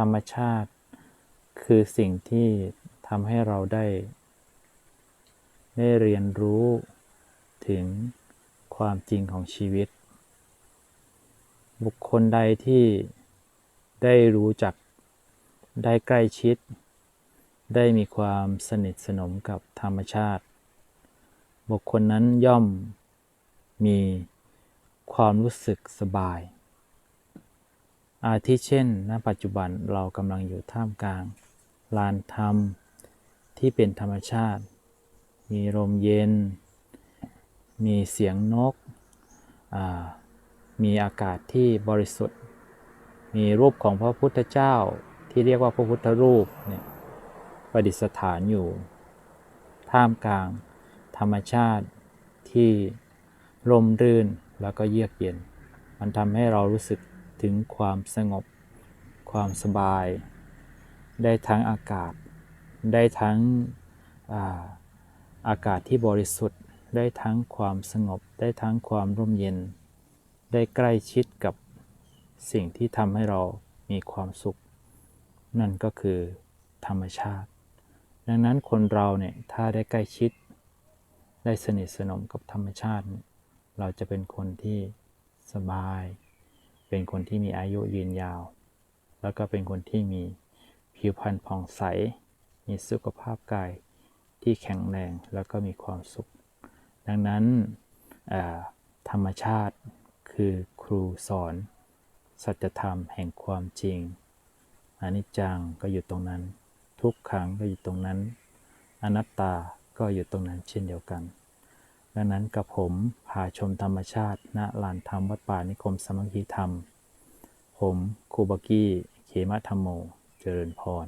ธรรมชาติ คือสิ่งที่ทำให้เราได้ ได้เรียนรู้ถึงความจริงของชีวิต บุคคลใดที่ได้รู้จักได้ใกล้ชิด ได้มีความสนิทสนมกับธรรมชาติ บุคคลนั้นย่อมมีความรู้สึกสบาย อาทิเช่น ณ ปัจจุบันเรากำลังอยู่ท่ามกลาง ลานธรรมที่เป็นธรรมชาติ มีลมเย็น มีเสียงนก มีอากาศที่บริสุทธิ์ มีรูปของพระพุทธเจ้าที่เรียกว่าพระพุทธรูปเนี่ยประดิษฐานอยู่ ท่ามกลางธรรมชาติที่ร่มรื่นแล้วก็เยือกเย็น มันทำให้เรารู้สึก ถึงความสงบ ความสบาย ได้ทั้งอากาศ ได้ทั้งอาอากาศที่บริสุทธิ์ ได้ทั้งความสงบ ได้ทั้งความร่มเย็น ได้ใกล้ชิดกับสิ่งที่ทำให้เรามีความสุข นั่นก็คือธรรมชาติ ดังนั้นคนเราเนี่ยถ้าได้ใกล้ชิด ได้สนิทสนมกับธรรมชาติเนี่ยเราจะเป็นคนที่สบาย เป็นคนที่มีอายุยืนยาว แล้วก็เป็นคนที่มีผิวพรรณผ่องใส มีสุขภาพกายที่แข็งแรงแล้วก็มีความสุข ดังนั้นธรรมชาติคือครูสอน สัจธรรมแห่งความจริงอนิจจังก็อยู่ตรงนั้น ทุกขังก็อยู่ตรงนั้น อนัตตาก็อยู่ตรงนั้นเช่นเดียวกัน ดังนั้นกับผมพาชมธรรมชาติณลานธรรมวัดป่านิคมสมัคคีธรรม ผมคูบากี้ เขมะธรรมโม เจริญพร